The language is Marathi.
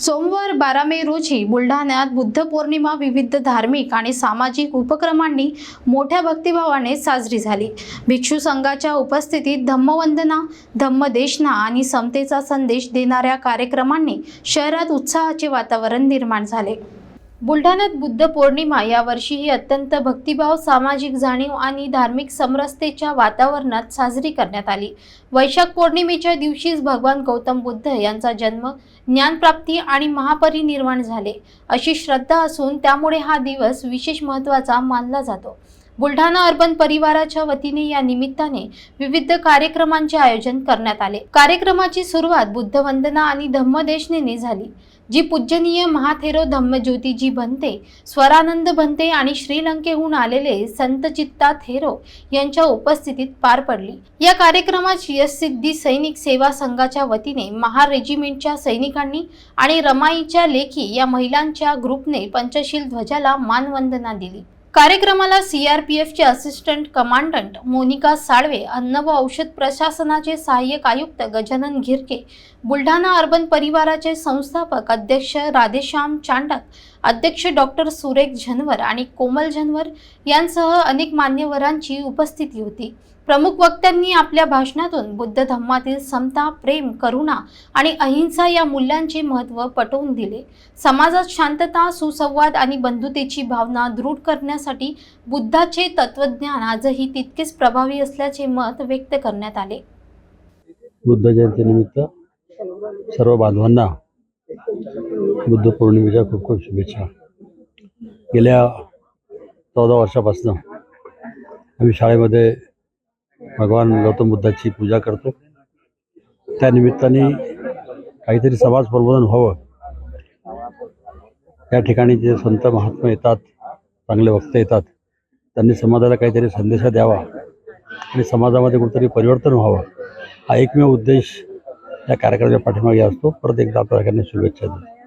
सोमवार बारा मे रोजी बुलढाण्यात बुद्ध पौर्णिमा विविध धार्मिक आणि सामाजिक उपक्रमांनी मोठ्या भक्तिभावाने साजरी झाली. भिक्षू संघाच्या उपस्थितीत धम्मवंदना धम्मदेशना आणि समतेचा संदेश देणाऱ्या कार्यक्रमांनी शहरात उत्साहाचे वातावरण निर्माण झाले. बुलढाण्यात बुद्ध पौर्णिमा यावर्षीही अत्यंत भक्तिभाव सामाजिक जाणीव आणि धार्मिक समरसतेच्या वातावरणात साजरी करण्यात आली. वैशाख पौर्णिमेच्या दिवशीच भगवान गौतम बुद्ध यांचा जन्म ज्ञानप्राप्ती आणि महापरिनिर्वाण झाले. अशी श्रद्धा असून त्यामुळे हा दिवस विशेष महत्त्वाचा मानला जातो. बुलढाणा अर्बन परिवाराच्या वतीने या निमित्ताने विविध कार्यक्रमांचे आयोजन करण्यात आले. कार्यक्रमाची सुरुवात बुद्ध वंदना आणि धम्मदेशनेने झाली जी पूजनीय महाथेरो धम्मज्योतीजी भंते स्वरानंद भंते आणि श्रीलंकेहून आलेले संत चित्ता थेरो यांच्या उपस्थितीत पार पडली. या कार्यक्रमात यशसिद्धी सैनिक सेवा संघाच्या वतीने महार रेजिमेंटच्या सैनिकांनी आणि रमाईच्या लेखी या महिलांच्या ग्रुपने पंचशील ध्वजाला मानवंदना दिली. कार्यक्रमाला सीआरपीएफचे असिस्टंट कमांडंट मोनिका साळवे अन्न व औषध प्रशासनाचे सहाय्यक आयुक्त गजानन घिरके बुलढाणा अर्बन परिवाराचे संस्थापक अध्यक्ष राधेश्याम चांडक अध्यक्ष डॉक्टर सुरेख झनवर आणि कोमल झनवर यांसह अनेक मान्यवरांची उपस्थिती होती. प्रमुख वक्त्यांनी आपल्या भाषणातून बुद्ध धम्मातील समता प्रेम करुणा आणि अहिंसा या मूल्यांचे महत्त्व पटवून दिले. समाजात शांतता सुसंवाद आणि बंधुतेची भावना दृढ करण्यासाठी बुद्धाचे तत्वज्ञान आजही तितकेच प्रभावी असल्याचे मत व्यक्त करण्यात आले. बुद्ध जयंतीनिमित्त सर्व बांधवांना बुद्ध पौर्णिमेच्या खूप खूप शुभेच्छा. गेल्या चौदा वर्षापासून आम्ही शाळेमध्ये भगवान गौतम बुद्धाची पूजा करतो. त्यानिमित्ताने काहीतरी समाज प्रबोधन व्हावं. त्या ठिकाणी जे संत महात्मा येतात चांगले वक्ते येतात त्यांनी समाजाला काहीतरी संदेश द्यावा आणि समाजामध्ये कुठेतरी परिवर्तन व्हावं हा एकमेव उद्देश या कार्यक्रमाच्या पाठीमागे असतो. परत एकदा आपल्या सगळ्यांना शुभेच्छा देतो.